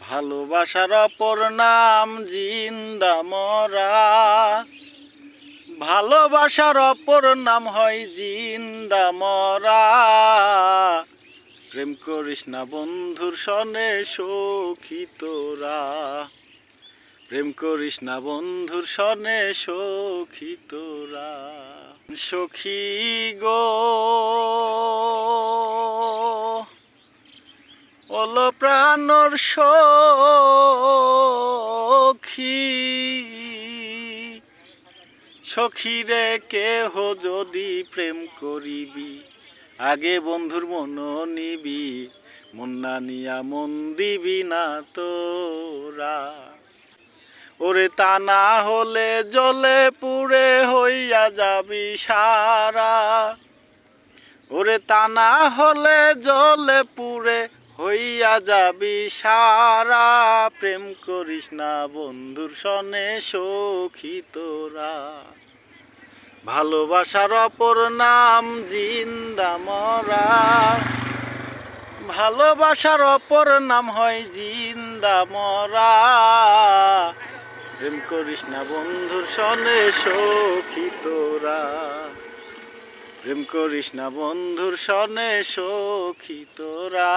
ভালোবাসার অপর নাম জিন্দা মরা। ভালোবাসার অপর নাম হয় জিন্দা মরা। প্রেম করিস না বন্ধুর সনে সখী তোরা। প্রেম করিস না বন্ধুর সনে সখী তোরা। সখী গো। ওল প্রাণর সখী সখীরে কেহ যদি প্রেম করিবি? আগে বন্ধুর মন নিবি, মন না নিয়া মন দিবি না তোরা। ওরে তা না হলে জলে পুড়ে হইয়া যাবি সারা। ওরে তা না হলে জলে পুড়ে হইয়া যাবি সারা, প্রেম করিস না বন্ধুর সনে সখী তোরা। ভালোবাসার অপর নাম জিন্দা মরা। ভালোবাসার অপর নাম হয় জিন্দা মরা। প্রেম করিস না বন্ধুর সনে সখী তোরা। প্রেম করিস না বন্ধুর স্বনে সখিতরা তোরা।